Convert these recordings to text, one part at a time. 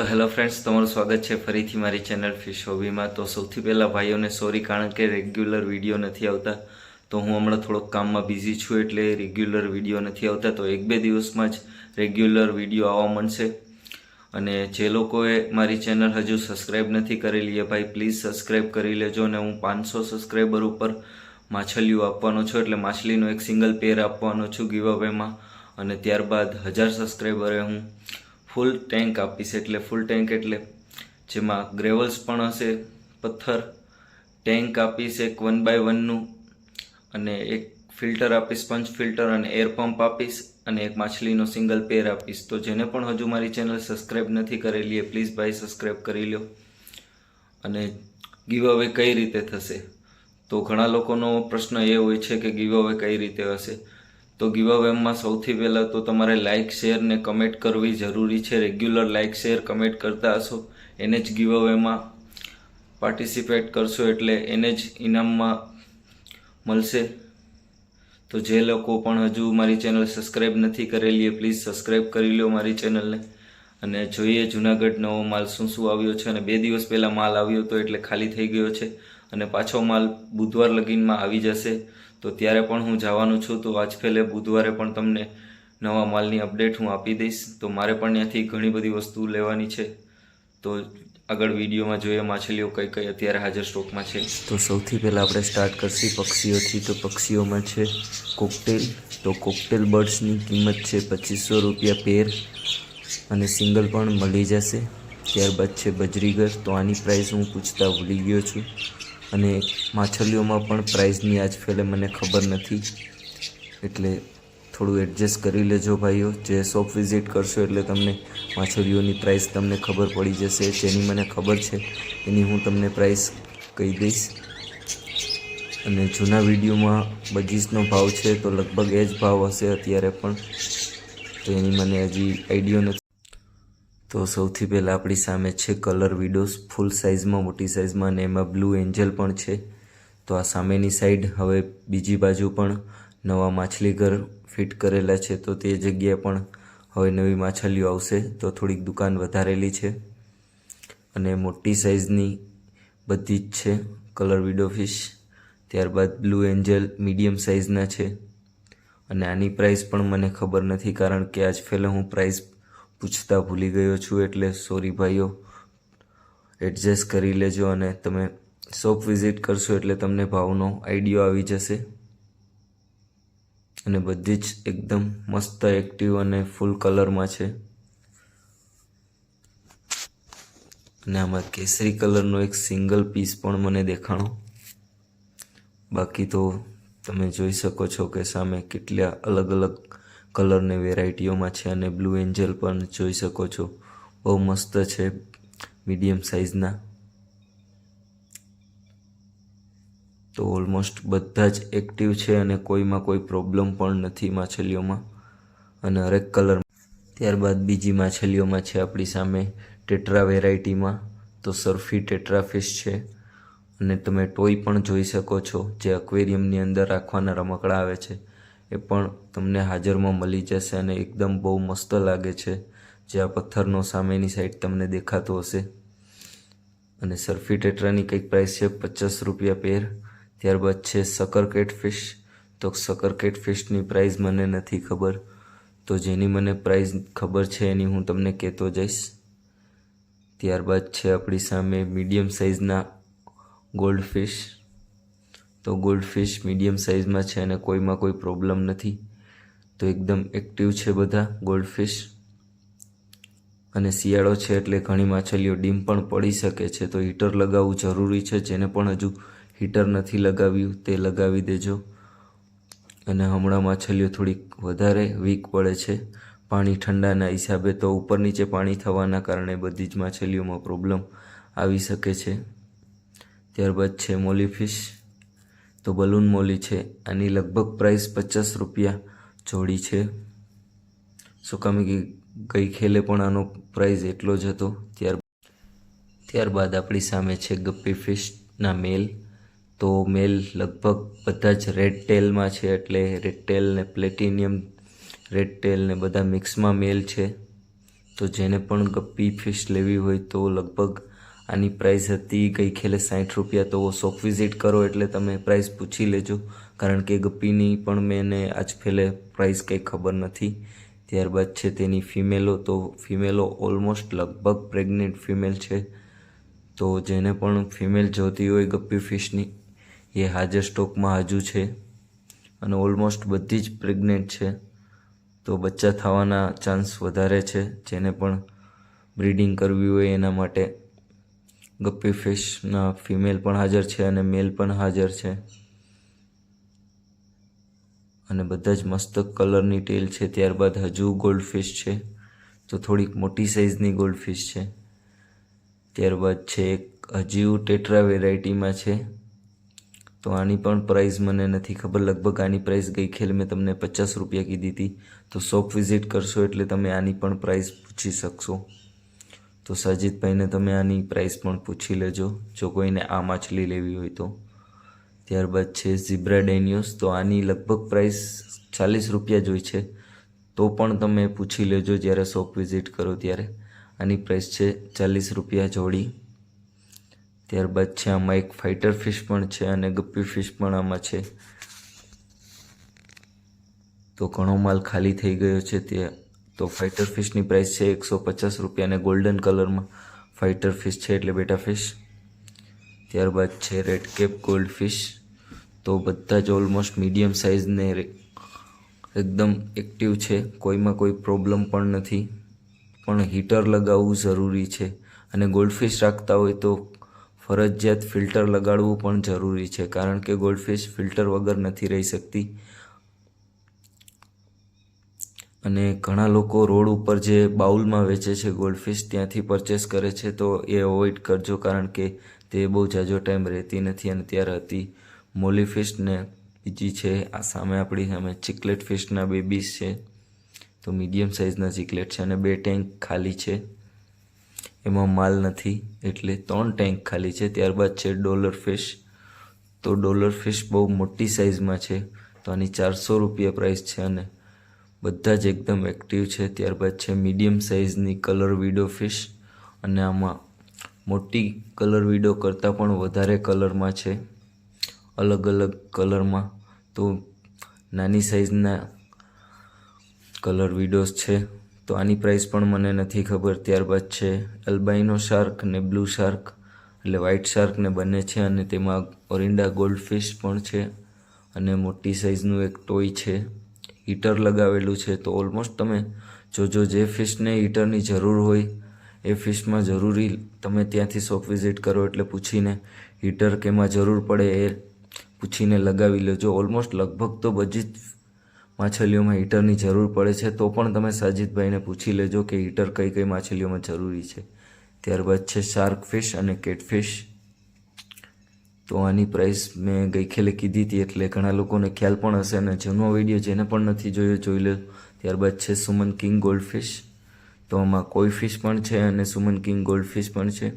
તો hello friends, તમારું સ્વાગત છે ફરીથી મારી ચેનલ ફિશ હોબીમાં. તો સૌથી પહેલાં ભાઈઓને સોરી કારણ કે રેગ્યુલર વીડિયો નથી આવતા, તો હું હમણાં થોડોક કામમાં બિઝી છું એટલે રેગ્યુલર વીડિયો નથી આવતા, તો એક બે દિવસમાં જ રેગ્યુલર વીડિયો આવવા મળશે અને જે લોકોએ મારી ચેનલ હજુ સબસ્ક્રાઈબ નથી કરેલી એ ભાઈ પ્લીઝ સબસ્ક્રાઈબ કરી લેજો અને હું પાંચસો સબસ્ક્રાઈબર ઉપર માછલીઓ આપવાનો છું, એટલે માછલીનો એક સિંગલ પેર આપવાનો છું ગીવ અવેમાં અને ત્યારબાદ હજાર સબસ્ક્રાઈબરે હું ફૂલ ટેન્ક આપીશ એટલે ફૂલ ટેન્ક એટલે જેમાં ગ્રેવલ્સ પણ હશે, પથ્થર, ટેન્ક આપીશ એક વન બાય વનનું અને એક ફિલ્ટર આપીશ, પંચ ફિલ્ટર અને એર પંપ આપીશ, અને એક માછલીનો સિંગલ પેર આપીશ. તો જેને પણ હજુ મારી ચેનલ સબસ્ક્રાઈબ નથી કરેલી એ પ્લીઝ ભાઈ સબસ્ક્રાઈબ કરી લો અને ગીવ અવે કઈ રીતે થશે? તો ઘણા લોકોનો પ્રશ્ન એ હોય છે કે ગીવ અવે કઈ રીતે હશે? તો ગીવાવેમાં સૌથી પહેલાં તો તમારે લાઇક શેર ને કમેન્ટ કરવી જરૂરી છે. રેગ્યુલર લાઇક શેર કમેન્ટ કરતા હશો. એને જ ગીવાવેમાં પાર્ટિસિપેટ કરશો એટલે એને જ ઇનામમાં મળશે. તો જે લોકો પણ હજુ મારી ચેનલ સબસ્ક્રાઈબ નથી કરેલી એ પ્લીઝ સબસ્ક્રાઈબ કરી લો મારી ચેનલને અને જોઈએ જુનાગઢ નવો માલ શું શું આવ્યો છે અને બે દિવસ પહેલાં માલ આવ્યો હતો એટલે ખાલી થઈ ગયો છે. અને પાછો માલ બુધવાર લગીનમાં આવી જશે. તો ત્યારે પણ હું જવાનું છું, તો આજ પહેલે બુધવારે પણ તમને નવા માલની અપડેટ હું આપી દઈશ. તો મારે પણ ત્યાંથી ઘણી બધી વસ્તુ લેવાની છે. તો આગળ વિડીયોમાં જોઈએ માછલીઓ કઈ કઈ અત્યારે હાજર સ્ટોકમાં છે. તો સૌથી પહેલાં આપણે સ્ટાર્ટ કરીશું પક્ષીઓથી. તો પક્ષીઓમાં છે કોકટેલ. તો કોકટેલ બર્ડ્સની કિંમત છે પચીસો રૂપિયા પેર અને સિંગલ પણ મળી જશે. ત્યારબાદ છે બજરીગર. તો આની પ્રાઇસ હું પૂછતા ભૂલી ગયો છું. અને માછલીઓમાં પણ પ્રાઇઝની આજ ફેલે મને ખબર નથી. એટલે થોડું એડજસ્ટ કરી લેજો ભાઈઓ. જે શોપ વિઝિટ કરશો એટલે તમને માછલીઓની પ્રાઇસ તમને ખબર પડી જશે. જેની મને ખબર છે, એની હું તમને પ્રાઇસ કહી દઈશ. અને જૂના વિડીયોમાં બજીસનો ભાવ છે, તો લગભગ એ જ ભાવ હશે અત્યારે પણ. તો એની મને હજી આઈડિયો નથી તો સૌથી પહેલાં આપણી સામે છે કલર વિડોઝ, ફૂલ સાઇઝમાં, મોટી સાઇઝમાં અને એમાં બ્લુ એન્જલ પણ છે. તો આ સામેની સાઈડ હવે બીજી બાજુ પણ નવા માછલી ઘર ફિટ કરેલા છે, તો તે જગ્યાએ પણ હવે નવી માછલીઓ આવશે. તો થોડીક દુકાન વધારેલી છે અને મોટી સાઇઝની બધી જ છે કલર વિડો ફિશ. ત્યારબાદ બ્લુ એન્જલ મીડિયમ સાઇઝના છે. અને આની પ્રાઇસ પણ મને ખબર નથી, કારણ કે આજ પહેલાં હું પ્રાઇસ પૂછતા ભૂલી ગયો છું એટલે સોરી ભાઈઓ. એડજસ્ટ કરી લેજો અને તમે શોપ વિઝિટ કરશો એટલે તમને ભાવનો આઈડિયો આવી જશે. અને બધી જ એકદમ મસ્ત એક્ટિવ અને ફૂલ કલરમાં છે. અને આમાં કેસરી કલરનો એક સિંગલ પીસ પણ મને દેખાણો. બાકી તો તમે જોઈ શકો છો કે સામે કેટલા અલગ અલગ કલરને વેરાયટીઓમાં છે અને બ્લુ એન્જલ પણ જોઈ શકો છો. બહુ મસ્ત છે, મીડિયમ સાઇઝના. તો ઓલમોસ્ટ બધા જ એક્ટિવ છે અને કોઈમાં કોઈ પ્રોબ્લેમ પણ નથી માછલીઓમાં. અને હરેક કલર ત્યારબાદ બીજી માછલીઓમાં છે આપણી સામે ટેટ્રા વેરાયટીમાં. તો સર્ફી ટેટ્રા ફિશ છે. અને તમે ટોય પણ જોઈ શકો છો, જે અક્વેરિયમની અંદર રાખવાના રમકડા આવે છે. એ પણ તમને હાજરમાં મળી જશે અને એકદમ બહુ મસ્ત લાગે છે. જે આ પથ્થરનો સામેની સાઈડ તમને દેખાતો હશે. અને સર્ફી ટેટ્રાની કંઈક પ્રાઇસ છે પચાસ રૂપિયા પેર ત્યારબાદ છે સકર કેટ ફિશ તો સકર કેટ ફિશની પ્રાઇસ મને નથી ખબર. તો જેની મને પ્રાઇસ ખબર છે એની હું તમને કહેતો જઈશ. ત્યારબાદ છે આપણી સામે મીડિયમ સાઇઝના ગોલ્ડ ફિશ તો ગોલ્ડ ફિશ મીડિયમ સાઇઝમાં છે અને કોઈમાં કોઈ પ્રોબ્લેમ નથી. તો એકદમ એક્ટિવ છે બધા ગોલ્ડ ફિશ અને શિયાળો છે એટલે ઘણી માછલીઓ ડીમ પણ પડી શકે છે. તો હીટર લગાવવું જરૂરી છે. જેને પણ હજુ હીટર નથી લગાવ્યું તે લગાવી દેજો. અને હમણાં માછલીઓ થોડીક વધારે વીક પડે છે. પાણી ઠંડાના હિસાબે તો ઉપર નીચે પાણી થવાના કારણે બધી જ માછલીઓમાં પ્રોબ્લેમ આવી શકે છે. ત્યારબાદ છે મોલી ફિશ તો બલૂન મોલી છે. આની લગભગ પ્રાઇસ પચાસ રૂપિયા જોડી છે. શું કામ કે ગઈ ખેલે પણ આનો પ્રાઇસ એટલો જ હતો. ત્યાર ત્યારબાદ આપણી સામે છે ગપ્પી ફિશના મેલ. તો મેલ લગભગ બધા જ રેડ ટેલમાં છે એટલે રેડ ટેલ ને પ્લેટિનિયમ રેડ ટેલ ને બધા મિક્સમાં મેલ છે. તો જેને પણ ગપ્પી ફિશ લેવી હોય તો લગભગ આની પ્રાઇસ હતી ગઈ ખેલે સાઠ રૂપિયા તો શોપ વિઝિટ કરો એટલે તમે પ્રાઇસ પૂછી લેજો. કારણ કે ગપ્પીની પણ મેં એને આજ ફેલે પ્રાઇસ કંઈ ખબર નથી. ત્યારબાદ છે તેની ફિમેલો તો ફિમેલો ઓલમોસ્ટ લગભગ પ્રેગ્નેન્ટ ફિમેલ છે. તો જેને પણ ફિમેલ જોતી હોય ગપ્પી ફિશની એ હાજર સ્ટોકમાં હજુ છે. અને ઓલમોસ્ટ બધી જ પ્રેગ્નેન્ટ છે. તો બચ્ચા થવાના ચાન્સ વધારે છે. જેને પણ બ્રીડિંગ કરવી હોય એના માટે ગપ્પી ફિશના ફિમેલ પણ હાજર છે અને મેલ પણ હાજર છે. અને બધા જ મસ્ત કલરની ટેલ છે. ત્યારબાદ હજુ ગોલ્ડ ફિશ છે. તો થોડીક મોટી સાઇઝની ગોલ્ડ ફિશ છે. ત્યારબાદ છે એક હજીવ ટેટ્રા વેરાયટીમાં છે. તો આની પણ પ્રાઇસ મને નથી ખબર. લગભગ આની પ્રાઇસ ગઈ ખેલ મેં તમને પચાસ રૂપિયા કીધી હતી. તો શોપ વિઝિટ કરશો એટલે તમે આની પણ પ્રાઇસ પૂછી શકશો. તો સાજીદભાઈને તમે આની પ્રાઇસ પણ પૂછી લેજો. જો કોઈને આ માછલી લેવી હોય તો. ત્યારબાદ છે ઝીબ્રા ડેનિયોસ તો આની લગભગ પ્રાઇસ ચાલીસ રૂપિયા જ હોય છે. તો પણ તમે પૂછી લેજો જ્યારે શોપ વિઝિટ કરો ત્યારે. આની પ્રાઇસ છે ચાલીસ રૂપિયા જોડી. ત્યારબાદ છે આમાં એક ફાઇટર ફિશ પણ છે અને ગપ્પી ફિશ પણ આમાં છે. તો ઘણો માલ ખાલી થઈ ગયો છે તે તો ફાઇટર ફિશની પ્રાઇસ છે એકસો પચાસ રૂપિયા અને ગોલ્ડન કલરમાં ફાઇટર ફિશ છે એટલે બેટા ફિશ ત્યારબાદ છે રેડ કેપ ગોલ્ડ ફિશ તો બધા જ ઓલમોસ્ટ મીડિયમ સાઇઝને એકદમ એક્ટિવ છે. કોઈમાં કોઈ પ્રોબ્લેમ પણ નથી. પણ હીટર લગાવવું જરૂરી છે. અને ગોલ્ડફિશ રાખતા હોય તો ફરજિયાત ફિલ્ટર લગાડવું પણ જરૂરી છે. કારણ કે ગોલ્ડફિશ ફિલ્ટર વગર નથી રહી શકતી. અને ઘણા લોકો રોડ ઉપર જે બાઉલમાં વેચે છે ગોલ્ડફિશ ત્યાંથી પરચેસ કરે છે, તો એ અવોઇડ કરજો કારણ કે તે બહુ જાજો ટાઈમ રહેતી નથી અને ત્યારે હતી મોલી ફિશ ને બીજી છે, આ સામે આપણી સામે ચિકલેટ ફિશના બેબીઝ છે. તો મીડિયમ સાઇઝના ચિકલેટ છે અને બે ટેન્ક ખાલી છે. એમાં માલ નથી, એટલે ત્રણ ટેન્ક ખાલી છે. ત્યારબાદ છે ડોલર ફિશ. તો ડોલર ફિશ બહુ મોટી સાઇઝમાં છે, તો આની ચારસો રૂપિયા પ્રાઇસ છે અને બધા જ એકદમ એક્ટિવ છે. ત્યારબાદ છે મીડિયમ સાઇઝની કલર વિડો ફિશ અને આમાં મોટી કલર વિડો કરતાં પણ વધારે કલરમાં છે. અલગ અલગ કલરમાં તો નાની સાઇઝના કલર વિડોઝ છે. તો આની પ્રાઇસ પણ મને નથી ખબર. ત્યારબાદ છે અલ્બાઇનો શાર્ક ને બ્લુ શાર્ક એટલે વ્હાઇટ શાર્ક ને બંને છે અને તેમાં ઓરિંડા ગોલ્ડ ફિશ પણ છે. અને મોટી સાઇઝનું એક ટોય છે. હીટર લગાવેલું છે, તો ઓલમોસ્ટ તમે જોજો જે ફિશને હીટરની જરૂર હોય, એ ફિશમાં જરૂરી તમે ત્યાંથી શોપ વિઝિટ કરો એટલે પૂછીને હીટર કેમાં જરૂર પડે એ પૂછીને લગાવી લેજો. ઓલમોસ્ટ લગભગ તો બધી જ માછલીઓમાં હીટરની જરૂર પડે છે, તો પણ તમે સાજીદભાઈને પૂછી લેજો કે હીટર કઈ કઈ માછલીઓમાં જરૂરી છે. ત્યારબાદ છે શાર્ક ફિશ અને કેટફિશ તો આની પ્રાઇસ મેં ગઈખેલે કીધી હતી એટલે ઘણા લોકોને ખ્યાલ પણ હશે અને જૂનો વીડિયો જેને પણ નથી જોયો, જોઈ લો. ત્યારબાદ છે સુમન કિંગ ગોલ્ડ ફિશ તો આમાં કોઈ ફિશ પણ છે અને સુમન કિંગ ગોલ્ડ ફિશ પણ છે.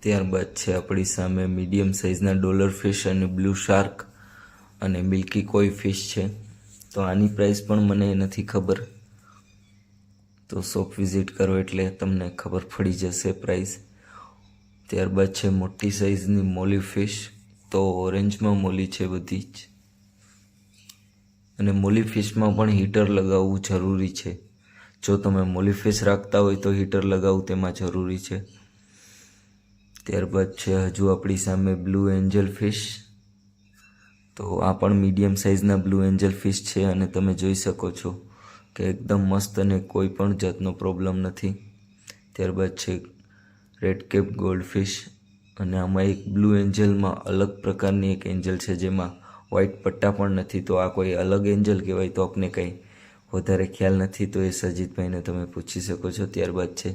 ત્યારબાદ છે આપણી સામે મીડિયમ સાઇઝના ડોલર ફિશ અને બ્લુ શાર્ક અને મિલ્કી કોઈ ફિશ છે. તો આની પ્રાઇસ પણ મને નથી ખબર. તો શોપ વિઝિટ કરો એટલે તમને ખબર પડી જશે પ્રાઇસ ત્યારબાદ છે મોટી સાઇઝની મોલી ફિશ તો ઓરેન્જમાં મોલી છે બધી જ. અને મોલી ફિશમાં પણ હીટર લગાવવું જરૂરી છે. જો તમે મોલી ફિશ રાખતા હોય તો હીટર લગાવવું તેમાં જરૂરી છે. ત્યારબાદ છે હજુ આપણી સામે બ્લુ એન્જલ ફિશ તો આ પણ મીડિયમ સાઇઝના બ્લુ એન્જલ ફિશ છે અને તમે જોઈ શકો છો. કે એકદમ મસ્ત અને કોઈ પણ જાતનો પ્રોબ્લેમ નથી. ત્યારબાદ છે રેડ કેપ ગોલ્ડ ફિશ અને આમાં એક બ્લુ એન્જલમાં અલગ પ્રકારની એક એન્જલ છે જેમાં વ્હાઇટ પટ્ટા પણ નથી. તો આ કોઈ અલગ એન્જલ કહેવાય તો આપને કંઈ વધારે ખ્યાલ નથી. તો એ સજીતભાઈને તમે પૂછી શકો છો. ત્યારબાદ છે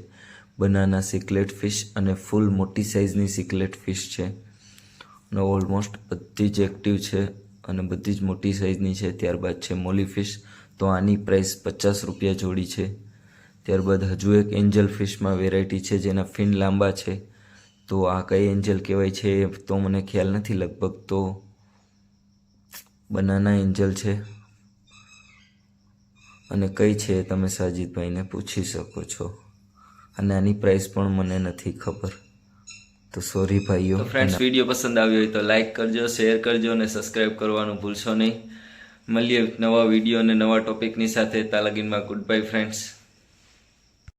બનાના સિકલેટ ફિશ અને ફૂલ મોટી સાઇઝની સિકલેટ ફિશ છે. અને ઓલમોસ્ટ બધી જ એક્ટિવ છે અને બધી જ મોટી સાઇઝની છે. ત્યારબાદ છે મોલી ફિશ તો આની પ્રાઇસ પચાસ રૂપિયા જોડી છે. ત્યારબાદ હજુ એક એન્જલ ફિશમાં વેરાયટી છે જેના ફિન લાંબા છે. તો આ કઈ એન્જલ કહેવાય છે તો મને ખ્યાલ નથી. લગભગ તો બનાના એન્જલ છે. અને કઈ છે તમે સાજીદભાઈને પૂછી શકો છો. અને આની પ્રાઇસ પણ મને નથી ખબર. તો સોરી ભાઈઓ. ફ્રેન્ડ્સ વીડિયો પસંદ આવ્યો હોય તો લાઇક કરજો શેર કરજો અને સબસ્ક્રાઇબ કરવાનું ભૂલશો નહીં. મળીએ નવા વીડિયો અને નવા ટોપિકની સાથે તાલાગીનમાં ગુડ બાય ફ્રેન્ડ્સ